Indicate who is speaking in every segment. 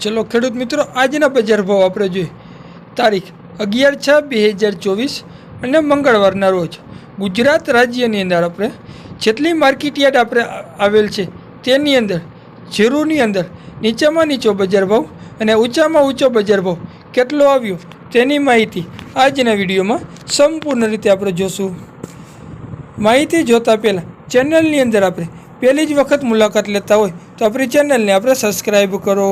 Speaker 1: ચલો ખેડૂત મિત્રો, આજના બજાર ભાવ આપણે જોઈએ. તારીખ અગિયાર છ બે હજાર ચોવીસ અને મંગળવારના રોજ. ગુજરાત રાજ્યની અંદર આપણે જેટલી માર્કેટયાર્ડ આપણે આવેલ છે, તેની અંદર જીરુની અંદર નીચામાં નીચો બજાર ભાવ અને ઊંચામાં ઊંચો બજાર ભાવ કેટલો આવ્યો, તેની માહિતી આજના વિડીયોમાં સંપૂર્ણ રીતે આપણે જોશું. માહિતી જોતા પહેલાં ચેનલની અંદર આપણે પહેલી જ વખત મુલાકાત લેતા હોય તો આપણી ચેનલને આપણે સબસ્ક્રાઈબ કરો.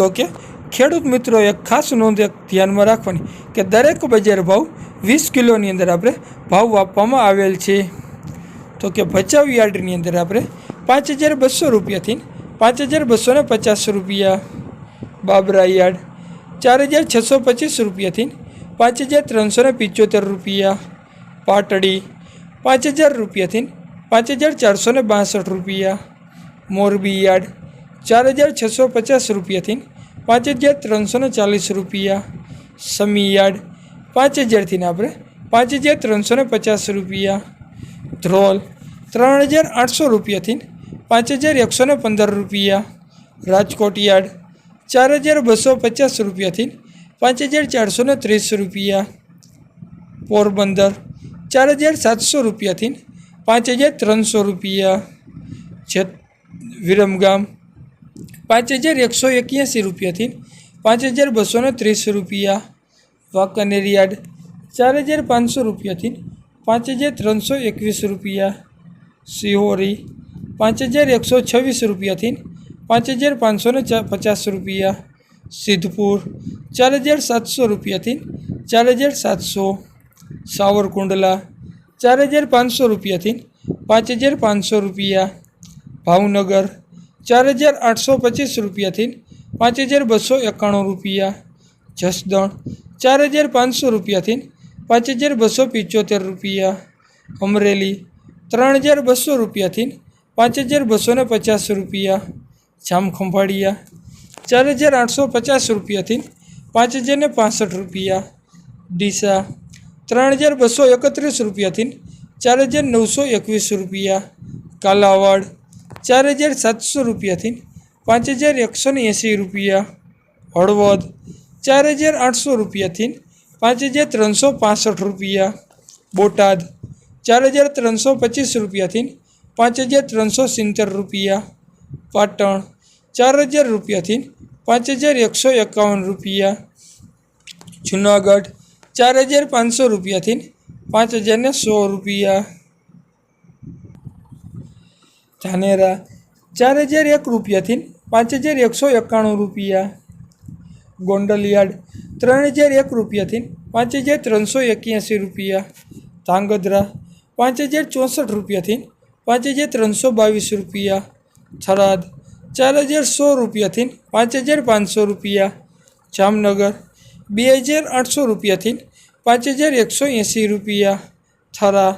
Speaker 1: તો કે ખેડૂત મિત્રો એક ખાસ નોંધ ધ્યાનમાં રાખવાની કે દરેક બજાર ભાવ વીસ કિલોની અંદર આપણે ભાવ આપવામાં આવેલ છે. તો કે ભચાઉ યાર્ડની અંદર આપણે પાંચ હજાર બસો રૂપિયાથી પાંચ હજાર બસો ને પચાસ રૂપિયા. બાબરા યાર્ડ ચાર હજાર છસો પચીસ રૂપિયાથી પાંચ હજાર ત્રણસો ને પિચોતેર રૂપિયા. પાટડી પાંચ હજાર રૂપિયાથી પાંચ હજાર ચારસો ને બાસઠ રૂપિયા. મોરબી યાર્ડ ચાર હજાર છસો પચાસ રૂપિયાથી પાંચ હજાર ત્રણસો ચાલીસ રૂપિયા. સમી પાંચ હજારથી આપણે પાંચ હજાર ત્રણસો પચાસ રૂપિયા. ધ્રોલ ત્રણ હજાર આઠસો રૂપિયાથી પાંચ હજાર એકસો પંદર રૂપિયા. રાજકોટ યાર્ડ ચાર હજાર બસો પચાસ રૂપિયાથી પાંચ હજાર ચારસો ત્રીસ રૂપિયા. પોરબંદર ચાર હજાર સાતસો રૂપિયાથી પાંચ હજાર ત્રણસો રૂપિયા. છે વિરમગામ પાંચ હજાર એકસો એક્યાસી રૂપિયાથી પાંચ હજાર બસો ને ત્રીસ રૂપિયા. વાંકાનેર યાર્ડ ચાર હજાર પાંચસો રૂપિયાથી પાંચ હજાર ત્રણસો એકવીસ રૂપિયા. સિહોરી પાંચ હજાર એકસો છવ્વીસ રૂપિયાથી પાંચ હજાર પાંચસો ને ચા- પચાસ રૂપિયા. સિદ્ધપુર ચાર હજાર સાતસો રૂપિયાથી ચાર હજાર સાતસો. સાવરકુંડલા ચાર હજાર પાંચસો રૂપિયાથી પાંચ હજાર પાંચસો રૂપિયા. ભાવનગર ચાર હજાર આઠસો પચીસ રૂપિયાથી પાંચ હજાર બસો એકાણું રૂપિયા. જસદણ, ચાર હજાર પાંચસો રૂપિયાથી પાંચ હજાર બસો પંચોતેર રૂપિયા. અમરેલી, ત્રણ હજાર બસો રૂપિયાથી પાંચ હજાર બસો ને પચાસ રૂપિયા. જામખંભાળિયા, ચાર હજાર આઠસો પચાસ રૂપિયાથી પાંચ હજાર ને પાસઠ રૂપિયા. ડીસા, ત્રણ હજાર બસો એકત્રીસ રૂપિયાથી ચાર હજાર નવસો એકવીસ રૂપિયા. કાલાવાડ ચાર હજાર સાતસો રૂપિયાથી પાંચ હજાર એકસો ને એંસી રૂપિયા. હળવદ, ચાર હજાર આઠસો રૂપિયાથી પાંચ હજાર ત્રણસો પાસઠ રૂપિયા. બોટાદ, ચાર હજાર ત્રણસો પચીસ રૂપિયાથી પાંચ હજાર ત્રણસો સિત્તેર રૂપિયા. પાટણ, ચાર હજાર રૂપિયાથી પાંચ હજાર એકસો એકાવન રૂપિયા. જુનાગઢ, ચાર હજાર પાંચસો રૂપિયાથી પાંચ હજારને સો રૂપિયા. ધાનેરા ચાર હજાર એક રૂપિયાથી પાંચ હજાર એકસો એકાણું રૂપિયા. ગોંડલિયાડ ત્રણ હજાર એક રૂપિયાથી પાંચ હજાર ત્રણસો એક્યાસી રૂપિયા. ધાંગધ્રા પાંચ હજાર ચોસઠ રૂપિયાથી પાંચ હજાર ત્રણસો બાવીસ રૂપિયા. થરાદ ચાર હજાર સો રૂપિયાથી પાંચ હજાર પાંચસો રૂપિયા. જામનગર બે હજાર આઠસો રૂપિયાથી પાંચ હજાર એકસો એંસી રૂપિયા. થરા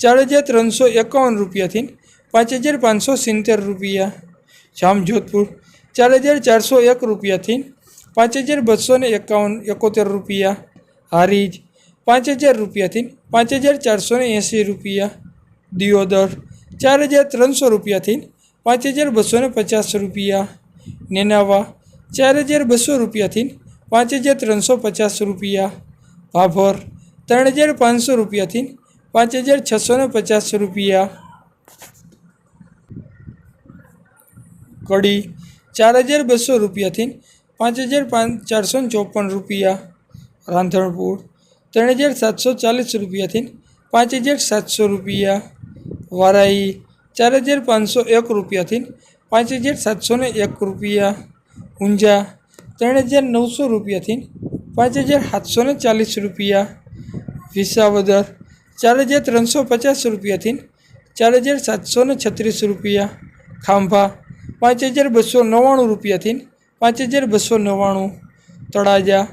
Speaker 1: ચાર હજાર ત્રણસો એકાવન રૂપિયાથી પાંચ હજાર પાંચસો સિત્તેર રૂપિયા. જામજોધપુર ચાર હજાર ચારસો એક રૂપિયાથી પાંચ હજાર બસો ને એકાવન એકોતેર રૂપિયા. હારીજ. પાંચ હજાર રૂપિયાથી પાંચ હજાર ચારસો ને એંસી રૂપિયા. દિયોદર. ચાર હજાર ત્રણસો રૂપિયાથી પાંચ હજાર બસો ને પચાસ રૂપિયા. નેનાવા. ચાર હજાર બસો રૂપિયાથી પાંચ હજાર ત્રણસો પચાસ રૂપિયા. ભાભર. ત્રણ હજાર પાંચસો રૂપિયાથી પાંચ હજાર છસો ને પચાસ રૂપિયા. કડી ચાર હજાર બસો રૂપિયાથી પાંચ હજાર પાંચ ચારસો ને ચોપન રૂપિયા રાંધણપુર ત્રણ હજાર સાતસો ચાલીસ રૂપિયાથી પાંચ હજાર સાતસો રૂપિયા વારાઈ ચાર હજાર પાંચસો એક રૂપિયાથી પાંચ હજાર સાતસો ને એક રૂપિયા ઊંઝા ત્રણ હજાર નવસો રૂપિયાથી પાંચ હજાર સાતસો ને ચાલીસ રૂપિયા વિસાવદર ચાર હજાર ત્રણસો પચાસ રૂપિયાથી ચાર હજાર સાતસો ને છત્રીસ રૂપિયા ખાંભા પાંચ હજાર બસો નવ્વાણું રૂપિયાથી પાંચ હજાર બસો નવ્વાણું તળાજા,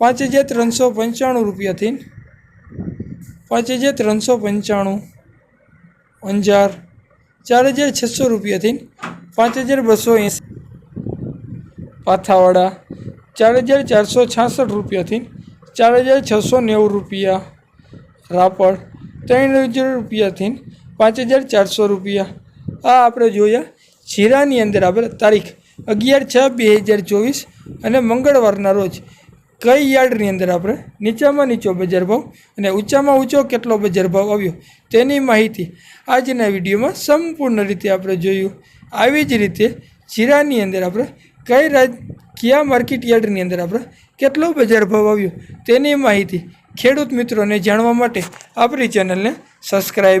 Speaker 1: પાંચ હજાર ત્રણસો પંચાણું રૂપિયાથી પાંચ હજાર ત્રણસો પંચાણું અંજાર, ચાર હજાર છસો રૂપિયાથી પાંચ હજાર બસો એંસી. પાથાવાડા, ચાર હજાર ચારસો છાસઠ રૂપિયાથી ચાર હજાર છસો નેવું રૂપિયા. રાપર ત્રણ હજાર રૂપિયાથી પાંચ હજાર ચારસો રૂપિયા. આ આપણે જોયા જીરાની અંદર આપણે તારીખ અગિયાર છ બે હજાર ચોવીસ અને મંગળવારના રોજ કઈ યાર્ડની અંદર આપણે નીચામાં નીચો બજાર ભાવ અને ઊંચામાં ઊંચો કેટલો બજાર ભાવ આવ્યો તેની માહિતી આજના વિડીયોમાં સંપૂર્ણ રીતે આપણે જોયું. આવી જ રીતે જીરાની અંદર આપણે કઈ રાજ, કયા માર્કેટ યાર્ડની અંદર આપણે કેટલો બજાર ભાવ આવ્યો તેની માહિતી ખેડૂત મિત્રોને જાણવા માટે આપણી ચેનલને સબસ્ક્રાઈબ